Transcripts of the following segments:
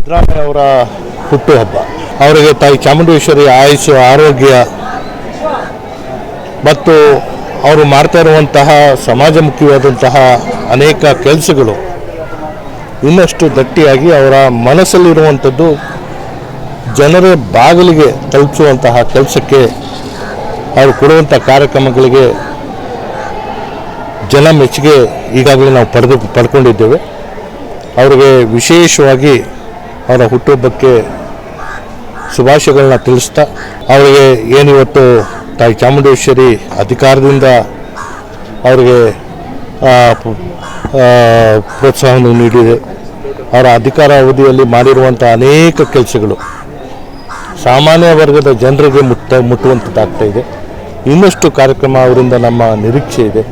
ಸಿದ್ದರಾಮಯ್ಯ ಅವರ ಹುಟ್ಟುಹಬ್ಬ ಅವರಿಗೆ ತಾಯಿ ಚಾಮುಂಡೇಶ್ವರಿ ಆಯುಷು ಆರೋಗ್ಯ ಮತ್ತು ಅವರು ಮಾಡ್ತಾ ಇರುವಂತಹ ಸಮಾಜಮುಖಿಯಾದಂತಹ ಅನೇಕ ಕೆಲಸಗಳು ಇನ್ನಷ್ಟು ಗಟ್ಟಿಯಾಗಿ ಅವರ ಮನಸ್ಸಲ್ಲಿರುವಂಥದ್ದು ಜನರ ಬಾಗಿಲಿಗೆ ತಲುಪಿಸುವಂತಹ ಕೆಲಸಕ್ಕೆ ಅವರು ಕೊಡುವಂಥ ಕಾರ್ಯಕ್ರಮಗಳಿಗೆ ಜನ ಮೆಚ್ಚುಗೆ ಈಗಾಗಲೇ ನಾವು ಪಡೆದು ಪಡ್ಕೊಂಡಿದ್ದೇವೆ. ಅವರಿಗೆ ವಿಶೇಷವಾಗಿ ಅವರ ಹುಟ್ಟುಹಬ್ಬಕ್ಕೆ ಶುಭಾಶಯಗಳನ್ನ ತಿಳಿಸ್ತಾ ಅವರಿಗೆ ಏನಿವತ್ತು ತಾಯಿ ಚಾಮುಂಡೇಶ್ವರಿ ಅಧಿಕಾರದಿಂದ ಅವರಿಗೆ ಪ್ರೋತ್ಸಾಹವನ್ನು ನೀಡಿದೆ. ಅವರ ಅಧಿಕಾರ ಅವಧಿಯಲ್ಲಿ ಮಾಡಿರುವಂಥ ಅನೇಕ ಕೆಲಸಗಳು ಸಾಮಾನ್ಯ ವರ್ಗದ ಜನರಿಗೆ ಮುಟ್ಟ, ಮುಟ್ಟುವಂಥದ್ದಾಗ್ತಾ ಇದೆ. ಇನ್ನಷ್ಟು ಕಾರ್ಯಕ್ರಮ ಅವರಿಂದ ನಮ್ಮ ನಿರೀಕ್ಷೆ ಇದೆ.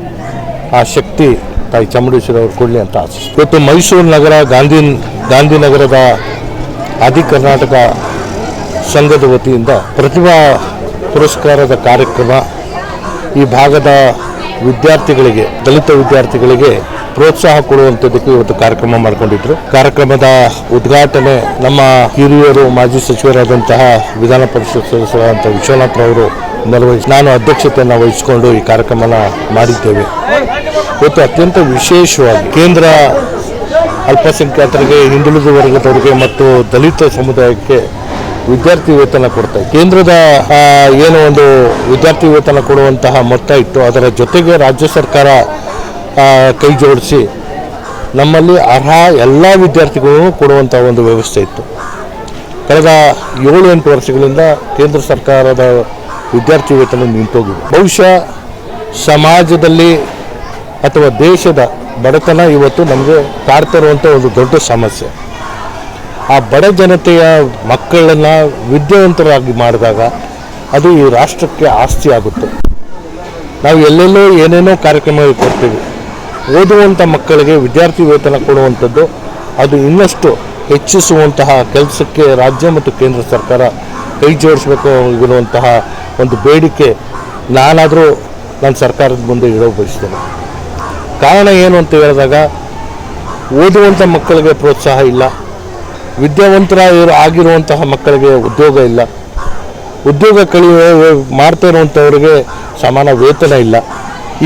ಆ ಶಕ್ತಿ ತಾಯಿ ಚಾಮುಂಡೇಶ್ವರಿ ಅವರು ಕೊಡಲಿ ಅಂತ ಆಸೆ ಇವತ್ತು ಮೈಸೂರು ನಗರ, ಗಾಂಧಿ, ಗಾಂಧಿನಗರದ ಆದಿ ಕರ್ನಾಟಕ ಸಂಘದ ವತಿಯಿಂದ ಪ್ರತಿಭಾ ಪುರಸ್ಕಾರದ ಕಾರ್ಯಕ್ರಮ ಈ ಭಾಗದ ವಿದ್ಯಾರ್ಥಿಗಳಿಗೆ, ದಲಿತ ವಿದ್ಯಾರ್ಥಿಗಳಿಗೆ ಪ್ರೋತ್ಸಾಹ ಕೊಡುವಂಥದ್ದಕ್ಕೆ ಇವತ್ತು ಕಾರ್ಯಕ್ರಮ ಮಾಡಿಕೊಂಡಿದ್ರು. ಕಾರ್ಯಕ್ರಮದ ಉದ್ಘಾಟನೆ ನಮ್ಮ ಹಿರಿಯರು, ಮಾಜಿ ಸಚಿವರಾದಂತಹ ವಿಧಾನ ಪರಿಷತ್ ಸದಸ್ಯರಾದಂಥ ವಿಶ್ವನಾಥ್ ಅವರು ನಿರ್ವಹಿಸಿ ನಾನು ಅಧ್ಯಕ್ಷತೆಯನ್ನು ವಹಿಸಿಕೊಂಡು ಈ ಕಾರ್ಯಕ್ರಮನ ಮಾಡಿದ್ದೇವೆ. ಇವತ್ತು ಅತ್ಯಂತ ವಿಶೇಷವಾಗಿ ಕೇಂದ್ರ ಅಲ್ಪಸಂಖ್ಯಾತರಿಗೆ ಹಿಂದುಳಿದ ವರ್ಗದವರಿಗೆ ಮತ್ತು ದಲಿತ ಸಮುದಾಯಕ್ಕೆ ವಿದ್ಯಾರ್ಥಿ ವೇತನ ಕೊಡ್ತಾ ಕೇಂದ್ರದ ಏನು ಒಂದು ವಿದ್ಯಾರ್ಥಿ ವೇತನ ಕೊಡುವಂತಹ ಮೊತ್ತ ಇತ್ತು ಅದರ ಜೊತೆಗೆ ರಾಜ್ಯ ಸರ್ಕಾರ ಕೈ ಜೋಡಿಸಿ ನಮ್ಮಲ್ಲಿ ಅರ್ಹ ಎಲ್ಲ ವಿದ್ಯಾರ್ಥಿಗಳಿಗೂ ಕೊಡುವಂಥ ಒಂದು ವ್ಯವಸ್ಥೆ ಇತ್ತು. ಕಳೆದ ಏಳು ಎಂಟು ವರ್ಷಗಳಿಂದ ಕೇಂದ್ರ ಸರ್ಕಾರದ ವಿದ್ಯಾರ್ಥಿ ವೇತನ ನಿಂತೋಗಿದೆ. ಬಹುಶಃ ಸಮಾಜದಲ್ಲಿ ಅಥವಾ ದೇಶದ ಬಡತನ ಇವತ್ತು ನಮಗೆ ಕಾಡ್ತಿರುವಂಥ ಒಂದು ದೊಡ್ಡ ಸಮಸ್ಯೆ. ಆ ಬಡ ಜನತೆಯ ಮಕ್ಕಳನ್ನು ವಿದ್ಯಾವಂತರಾಗಿ ಮಾಡಿದಾಗ ಅದು ಈ ರಾಷ್ಟ್ರಕ್ಕೆ ಆಸ್ತಿ ಆಗುತ್ತೆ. ನಾವು ಎಲ್ಲೆಲ್ಲೋ ಏನೇನೋ ಕಾರ್ಯಕ್ರಮ ಕೊಡ್ತೀವಿ. ಓದುವಂಥ ಮಕ್ಕಳಿಗೆ ವಿದ್ಯಾರ್ಥಿ ವೇತನ ಕೊಡುವಂಥದ್ದು, ಅದು ಇನ್ನಷ್ಟು ಹೆಚ್ಚಿಸುವಂತಹ ಕೆಲಸಕ್ಕೆ ರಾಜ್ಯ ಮತ್ತು ಕೇಂದ್ರ ಸರ್ಕಾರ ಕೈ ಜೋಡಿಸಬೇಕು ಇರುವಂತಹ ಒಂದು ಬೇಡಿಕೆ ನಾನಾದರೂ ನನ್ನ ಸರ್ಕಾರದ ಮುಂದೆ ಇಡೋ ಬಯಸ್ತೇನೆ. ಕಾರಣ ಏನು ಅಂತ ಹೇಳಿದಾಗ ಓದುವಂಥ ಮಕ್ಕಳಿಗೆ ಪ್ರೋತ್ಸಾಹ ಇಲ್ಲ. ವಿದ್ಯಾವಂತರ ಆಗಿರುವಂತಹ ಮಕ್ಕಳಿಗೆ ಉದ್ಯೋಗ ಇಲ್ಲ. ಉದ್ಯೋಗ ಕಳಿ ಮಾಡ್ತಾ ಇರುವಂಥವ್ರಿಗೆ ಸಮಾನ ವೇತನ ಇಲ್ಲ.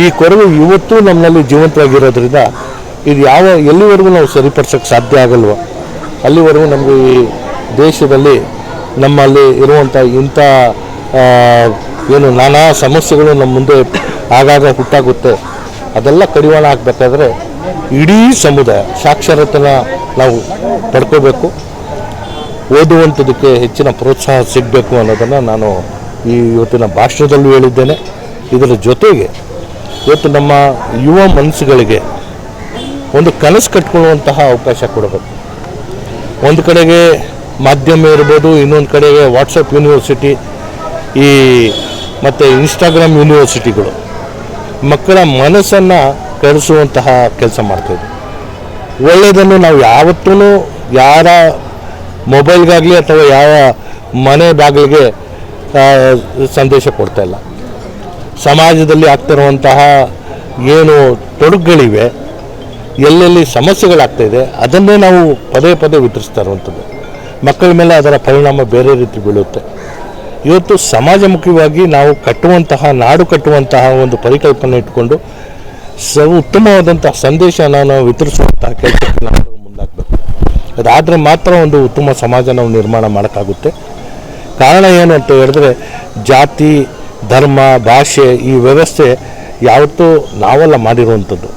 ಈ ಕೊರಗು ಇವತ್ತು ನಮ್ಮಲ್ಲಿ ಜೀವಂತವಾಗಿರೋದ್ರಿಂದ ಇದು ಯಾವ ಎಲ್ಲಿವರೆಗೂ ನಾವು ಸರಿಪಡಿಸೋಕ್ಕೆ ಸಾಧ್ಯ ಆಗಲ್ವ? ಅಲ್ಲಿವರೆಗೂ ನಮಗೆ ಈ ದೇಶದಲ್ಲಿ ನಮ್ಮಲ್ಲಿ ಇರುವಂಥ ಇಂಥ ಏನು ನಾನಾ ಸಮಸ್ಯೆಗಳು ನಮ್ಮ ಮುಂದೆ ಆಗಾಗ ಹುಟ್ಟಾಗುತ್ತೆ. ಅದೆಲ್ಲ ಕಡಿವಾಣ ಹಾಕಬೇಕಾದ್ರೆ ಇಡೀ ಸಮುದಾಯ, ಸಾಕ್ಷರತೆನ ನಾವು ಪಡ್ಕೋಬೇಕು. ಓದುವಂಥದಕ್ಕೆ ಹೆಚ್ಚಿನ ಪ್ರೋತ್ಸಾಹ ಸಿಗಬೇಕು ಅನ್ನೋದನ್ನು ನಾನು ಈ ಇವತ್ತಿನ ಭಾಷಣದಲ್ಲೂ ಹೇಳಿದ್ದೇನೆ. ಇದರ ಜೊತೆಗೆ ಇವತ್ತು ನಮ್ಮ ಯುವ ಮನಸ್ಸುಗಳಿಗೆ ಒಂದು ಕನಸು ಕಟ್ಕೊಳ್ಳುವಂತಹ ಅವಕಾಶ ಕೊಡಬೇಕು. ಒಂದು ಕಡೆಗೆ ಮಾಧ್ಯಮ ಇರ್ಬೋದು, ಇನ್ನೊಂದು ಕಡೆಗೆ ವಾಟ್ಸಪ್ ಯೂನಿವರ್ಸಿಟಿ ಈ ಮತ್ತು ಇನ್ಸ್ಟಾಗ್ರಾಮ್ ಯೂನಿವರ್ಸಿಟಿಗಳು ಮಕ್ಕಳ ಮನಸ್ಸನ್ನು ಕೆಡಿಸುವಂತಹ ಕೆಲಸ ಮಾಡ್ತಾಯಿದೆ ಒಳ್ಳೆಯದನ್ನು ನಾವು ಯಾವತ್ತೂ ಯಾರ ಮೊಬೈಲ್ಗಾಗಲಿ ಅಥವಾ ಯಾವ ಮನೆ ಬಾಗಿಲಿಗೆ ಸಂದೇಶ ಕೊಡ್ತಾ ಇಲ್ಲ. ಸಮಾಜದಲ್ಲಿ ಆಗ್ತಿರುವಂತಹ ಏನು ತೊಡಕುಗಳಿವೆ, ಎಲ್ಲೆಲ್ಲಿ ಸಮಸ್ಯೆಗಳಾಗ್ತಾಯಿದೆ ಅದನ್ನೇ ನಾವು ಪದೇ ಪದೇ ವಿತರಿಸ್ತಾ ಇರುವಂಥದ್ದು. ಮಕ್ಕಳ ಮೇಲೆ ಅದರ ಪರಿಣಾಮ ಬೇರೆ ರೀತಿ ಬೀಳುತ್ತೆ. ಇವತ್ತು ಸಮಾಜಮುಖಿಯಾಗಿ ನಾವು ಕಟ್ಟುವಂತಹ, ನಾಡು ಕಟ್ಟುವಂತಹ ಒಂದು ಪರಿಕಲ್ಪನೆ ಇಟ್ಕೊಂಡು ಸ ಉತ್ತಮವಾದಂತಹ ಸಂದೇಶ ನಾನು ವಿತರಿಸುವಂತಹ ಕೆಲಸಕ್ಕೆ ನಾವು ಮುಂದಾಗಬೇಕು. ಅದಾದರೆ ಮಾತ್ರ ಒಂದು ಉತ್ತಮ ಸಮಾಜ ನಾವು ನಿರ್ಮಾಣ ಮಾಡೋಕ್ಕಾಗುತ್ತೆ. ಕಾರಣ ಏನು ಅಂತ ಹೇಳಿದ್ರೆ, ಜಾತಿ, ಧರ್ಮ, ಭಾಷೆ ಈ ವ್ಯವಸ್ಥೆ ಯಾವತ್ತೂ ನಾವೆಲ್ಲ ಮಾಡಿರುವಂಥದ್ದು.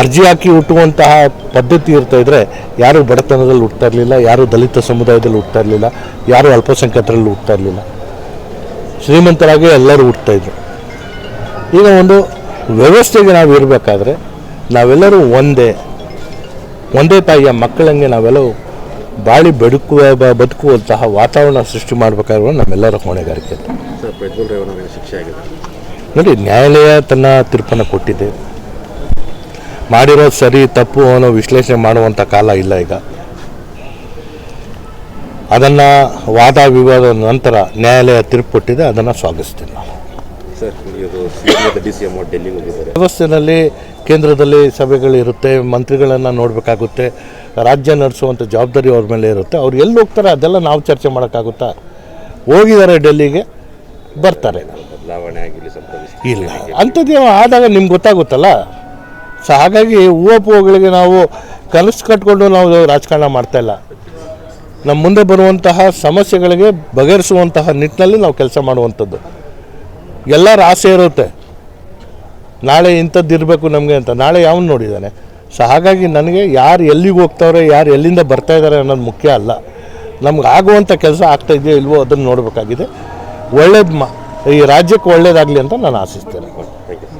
ಅರ್ಜಿ ಹಾಕಿ ಹುಟ್ಟುವಂತಹ ಪದ್ಧತಿ ಇರ್ತಾ ಇದ್ದರೆ ಯಾರು ಬಡತನದಲ್ಲಿ ಹುಟ್ತಾ ಇರಲಿಲ್ಲ, ಯಾರು ದಲಿತ ಸಮುದಾಯದಲ್ಲಿ ಹುಟ್ತಾ ಇರಲಿಲ್ಲ, ಯಾರು ಅಲ್ಪಸಂಖ್ಯಾತರಲ್ಲಿ ಹುಟ್ತಾ ಇರಲಿಲ್ಲ. ಶ್ರೀಮಂತರಾಗಿ ಎಲ್ಲರೂ ಹುಟ್ತಾಯಿದ್ರು ಈಗ ಒಂದು ವ್ಯವಸ್ಥೆಗೆ ನಾವು ಇರಬೇಕಾದ್ರೆ ನಾವೆಲ್ಲರೂ ಒಂದೇ ಒಂದೇ ತಾಯಿಯ ಮಕ್ಕಳಂಗೆ ನಾವೆಲ್ಲರೂ ಬಾಳಿ ಬದುಕುವ ಬದುಕುವಂತಹ ವಾತಾವರಣ ಸೃಷ್ಟಿ ಮಾಡಬೇಕಾದ್ರೆ ನಮ್ಮೆಲ್ಲರ ಹೊಣೆಗಾರಿಕೆ ಶಿಕ್ಷೆ ಆಗಿದೆ. ನೋಡಿ ನ್ಯಾಯಾಲಯ ತನ್ನ ತೀರ್ಪನ್ನು ಕೊಟ್ಟಿದೆ. ಮಾಡಿರೋದು ಸರಿ ತಪ್ಪು ಅನ್ನೋ ವಿಶ್ಲೇಷಣೆ ಮಾಡುವಂಥ ಕಾಲ ಇಲ್ಲ ಈಗ. ಅದನ್ನು ವಾದ ವಿವಾದದ ನಂತರ ನ್ಯಾಯಾಲಯ ತೀರ್ಪು ಕೊಟ್ಟಿದೆ ಅದನ್ನು ಸ್ವಾಗತಿಸ್ತೀನಿ ನಾನು ಹೋಗಿದ್ದಾರೆ. ವ್ಯವಸ್ಥೆಯಲ್ಲಿ ಕೇಂದ್ರದಲ್ಲಿ ಸಭೆಗಳಿರುತ್ತೆ ಮಂತ್ರಿಗಳನ್ನು ನೋಡಬೇಕಾಗುತ್ತೆ ರಾಜ್ಯ ನಡೆಸುವಂಥ ಜವಾಬ್ದಾರಿ ಅವ್ರ ಮೇಲೆ ಇರುತ್ತೆ. ಅವ್ರು ಎಲ್ಲಿ ಹೋಗ್ತಾರೆ ಅದೆಲ್ಲ ನಾವು ಚರ್ಚೆ ಮಾಡೋಕ್ಕಾಗುತ್ತಾ? ಹೋಗಿದ್ದಾರೆ ಡೆಲ್ಲಿಗೆ ಬರ್ತಾರೆ. ಇಲ್ಲ ಅಂಥದ್ದು ಆದಾಗ ನಿಮ್ಗೆ ಗೊತ್ತಾಗುತ್ತಲ್ಲ? ಸೊ ಹಾಗಾಗಿ ಹೂವಪ್ಪುಗಳಿಗೆ ನಾವು ಕನಸು ಕಟ್ಕೊಂಡು ನಾವು ರಾಜಕಾರಣ ಮಾಡ್ತಾ ಇಲ್ಲ. ನಮ್ಮ ಮುಂದೆ ಬರುವಂತಹ ಸಮಸ್ಯೆಗಳಿಗೆ ಬಗೆಹರಿಸುವಂತಹ ನಿಟ್ಟಿನಲ್ಲಿ ನಾವು ಕೆಲಸ ಮಾಡುವಂಥದ್ದು. ಎಲ್ಲರ ಆಸೆ ಇರುತ್ತೆ. ನಾಳೆ ಇಂಥದ್ದು ಇರಬೇಕು ನಮಗೆ ಅಂತ. ನಾಳೆ ಯಾವನು ನೋಡಿದ್ದಾನೆ ಸೊ ಹಾಗಾಗಿ ನನಗೆ ಯಾರು ಎಲ್ಲಿಗೆ ಹೋಗ್ತಾವ್ರೆ, ಯಾರು ಎಲ್ಲಿಂದ ಬರ್ತಾ ಇದ್ದಾರೆ ಅನ್ನೋದು ಮುಖ್ಯ ಅಲ್ಲ. ನಮ್ಗೆ ಆಗುವಂಥ ಕೆಲಸ ಆಗ್ತಾ ಇದೆಯೋ ಇಲ್ವೋ ಅದನ್ನು ನೋಡಬೇಕಾಗಿದೆ. ಒಳ್ಳೇದು ಮಾ ಈ ರಾಜ್ಯಕ್ಕೆ ಒಳ್ಳೇದಾಗಲಿ ಅಂತ ನಾನು ಆಶಿಸ್ತೇನೆ.